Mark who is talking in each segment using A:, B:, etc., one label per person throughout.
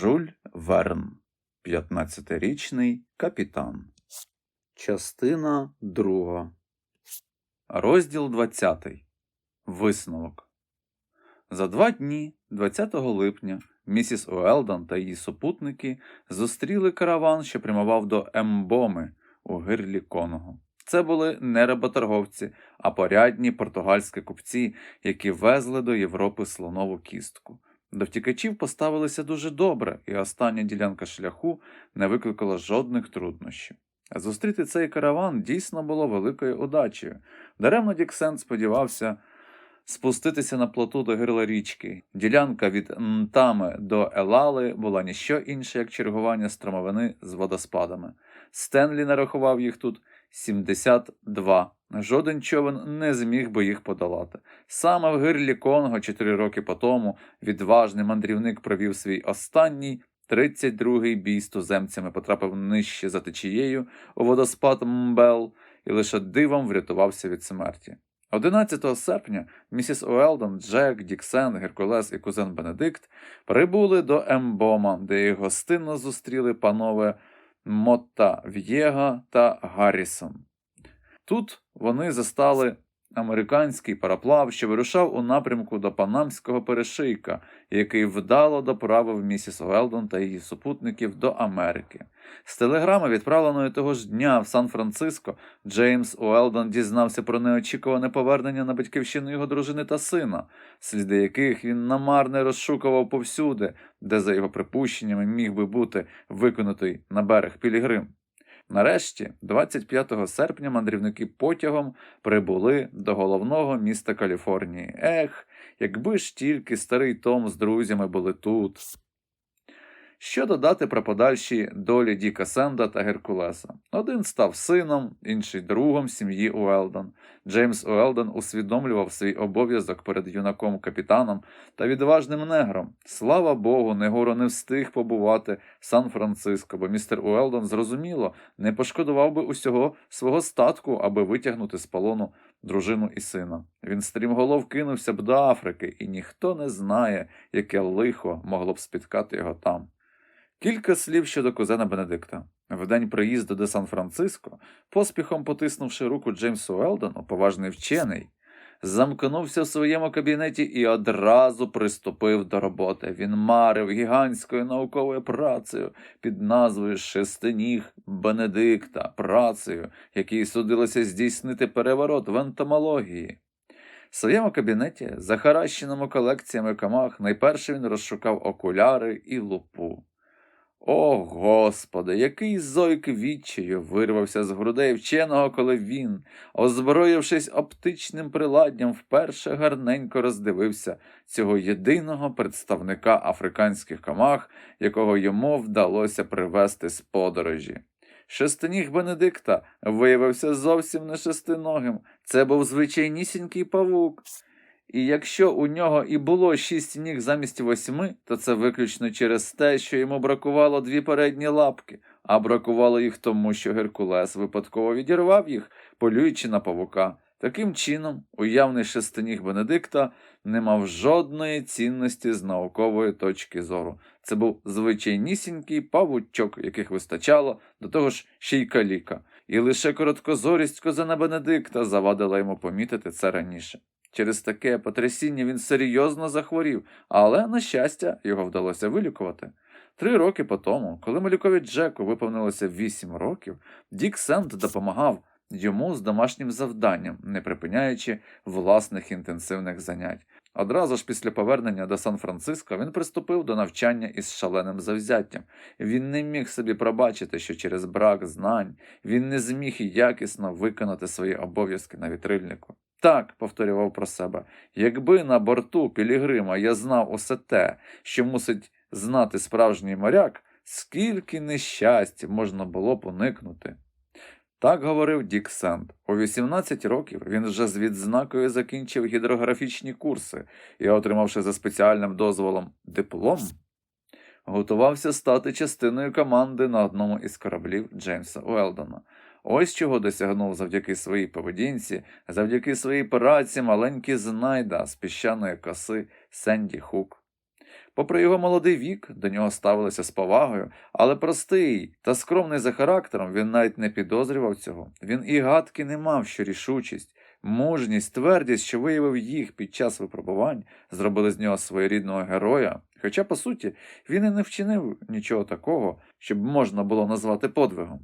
A: Жуль Верн, 15-річний капітан. Частина 2. Розділ 20. Висновок. За два дні, 20 липня, місіс Уелдон та її супутники зустріли караван, що прямував до Ембоми у гирлі Конго. Це були не работорговці, а порядні португальські купці, які везли до Європи слонову кістку. До втікачів поставилися дуже добре, і остання ділянка шляху не викликала жодних труднощів. Зустріти цей караван дійсно було великою удачею. Даремно Діксент сподівався спуститися на плоту до гирла річки. Ділянка від Нтами до Елали була ніщо інше, як чергування стромовини з водоспадами. Стенлі нарахував їх тут 72. Жоден човен не зміг би їх подолати. Саме в гирлі Конго чотири роки по тому відважний мандрівник провів свій останній 32-й бій з туземцями, потрапив нижче за течією у водоспад Мбел і лише дивом врятувався від смерті. 11 серпня місіс Уелдон, Джек, Діксен, Геркулес і кузен Бенедикт прибули до Ембома, де їх гостинно зустріли панове Мотта В'єга та Гаррісон. Тут вони застали американський пароплав, що вирушав у напрямку до Панамського перешийка, який вдало доправив місіс Уелдон та її супутників до Америки. З телеграми, відправленої того ж дня в Сан-Франциско, Джеймс Уелдон дізнався про неочікуване повернення на батьківщину його дружини та сина, сліди яких він намарне розшукував повсюди, де, за його припущеннями, міг би бути виконутий на берег Пілігрим. Нарешті, 25 серпня, мандрівники потягом прибули до головного міста Каліфорнії. Ех, якби ж тільки старий Том з друзями були тут. Що додати про подальші долі Діка Сенда та Геркулеса? Один став сином, інший другом сім'ї Уелдон. Джеймс Уелдон усвідомлював свій обов'язок перед юнаком капітаном та відважним негром. Слава Богу, Негоро не встиг побувати в Сан-Франциско, бо містер Уелдон зрозуміло не пошкодував би усього свого статку, аби витягнути з полону дружину і сина. Він стрімголов кинувся б до Африки, і ніхто не знає, яке лихо могло б спіткати його там. Кілька слів щодо кузена Бенедикта. В день приїзду до Сан-Франциско, поспіхом потиснувши руку Джеймсу Уелдону, поважний вчений, замкнувся в своєму кабінеті і одразу приступив до роботи. Він марив гігантською науковою працею під назвою Шестиніг Бенедикта, працею, якій судилося здійснити переворот в ентомології. В своєму кабінеті, захаращеному колекціями камах, найперше він розшукав окуляри і лупу. О, Господи, який зойк відчаю вирвався з грудей вченого, коли він, озброївшись оптичним приладдям, вперше гарненько роздивився цього єдиного представника африканських камах, якого йому вдалося привезти з подорожі. Шестиніг Бенедикта виявився зовсім не шестиногим. Це був звичайнісінький павук. І якщо у нього і було шість ніг замість восьми, то це виключно через те, що йому бракувало дві передні лапки, а бракувало їх тому, що Геркулес випадково відірвав їх, полюючи на павука. Таким чином, уявний шестиніг Бенедикта не мав жодної цінності з наукової точки зору. Це був звичайнісінький павучок, яких вистачало, до того ж ще й каліка. І лише короткозорість козана Бенедикта завадила йому помітити це раніше. Через таке потрясіння він серйозно захворів, але, на щастя, його вдалося вилікувати. Три роки по тому, коли малюкові Джеку виповнилося вісім років, Дік Сенд допомагав йому з домашнім завданням, не припиняючи власних інтенсивних занять. Одразу ж після повернення до Сан-Франциско він приступив до навчання із шаленим завзяттям. Він не міг собі пробачити, що через брак знань він не зміг якісно виконати свої обов'язки на вітрильнику. Так, повторював про себе, якби на борту Пілігрима я знав усе те, що мусить знати справжній моряк, скільки нещастя можна було б уникнути. Так говорив Дік Сенд. У 18 років він вже з відзнакою закінчив гідрографічні курси і, отримавши за спеціальним дозволом диплом, готувався стати частиною команди на одному із кораблів Джеймса Уелдона. Ось чого досягнув завдяки своїй поведінці, завдяки своїй праці маленький знайда з піщаної коси Сенді Хук. Попри його молодий вік, до нього ставилися з повагою, але простий та скромний за характером він навіть не підозрював цього. Він і гадки не мав, що рішучість, мужність, твердість, що виявив їх під час випробувань, зробили з нього своєрідного героя. Хоча, по суті, він і не вчинив нічого такого, щоб можна було назвати подвигом.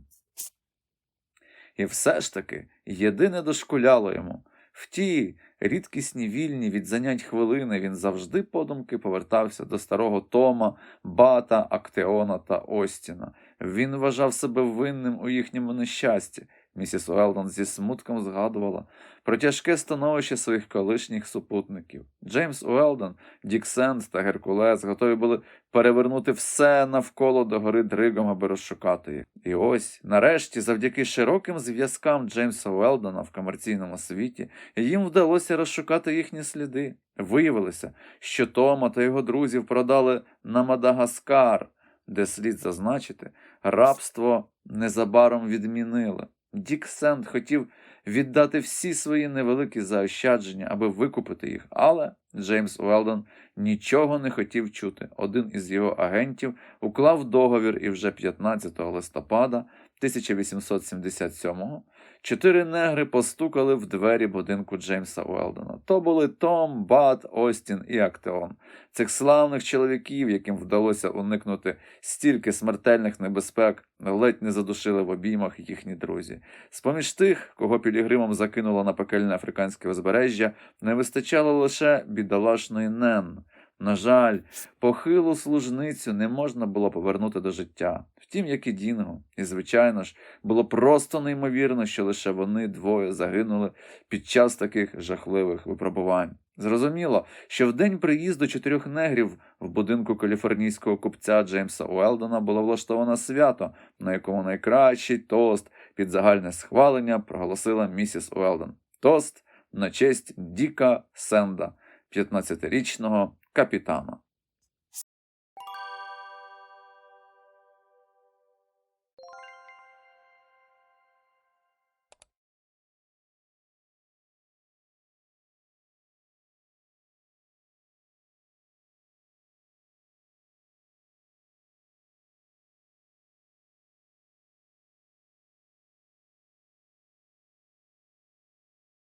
A: І все ж таки єдине дошкуляло йому. В ті рідкісні вільні від занять хвилини він завжди подумки повертався до старого Тома, Бата, Актеона та Остіна. Він вважав себе винним у їхньому нещасті. Місіс Уелдон зі смутком згадувала про тяжке становище своїх колишніх супутників. Джеймс Уелдон, Дік Сенд та Геркулес готові були перевернути все навколо до гори Дригом, аби розшукати їх. І ось, нарешті, завдяки широким зв'язкам Джеймса Уелдона в комерційному світі, їм вдалося розшукати їхні сліди. Виявилося, що Тома та його друзів продали на Мадагаскар, де слід зазначити, рабство незабаром відмінили. Дік Сенд хотів віддати всі свої невеликі заощадження, аби викупити їх, але Джеймс Уелдон нічого не хотів чути. Один із його агентів уклав договір і вже 15 листопада 1877-го чотири негри постукали в двері будинку Джеймса Уелдона. То були Том, Бат, Остін і Актеон. Цих славних чоловіків, яким вдалося уникнути стільки смертельних небезпек, ледь не задушили в обіймах їхні друзі. З-поміж тих, кого пілігримом закинуло на пекельне африканське узбережжя, не вистачало лише бідолашної Нен. На жаль, похилу служницю не можна було повернути до життя. Втім, як і Дінго. І, звичайно ж, було просто неймовірно, що лише вони двоє загинули під час таких жахливих випробувань. Зрозуміло, що в день приїзду чотирьох негрів в будинку каліфорнійського купця Джеймса Уелдона було влаштовано свято, на якому найкращий тост під загальне схвалення проголосила місіс Уелдон. Тост на честь Діка Сенда, 15-річного капітана.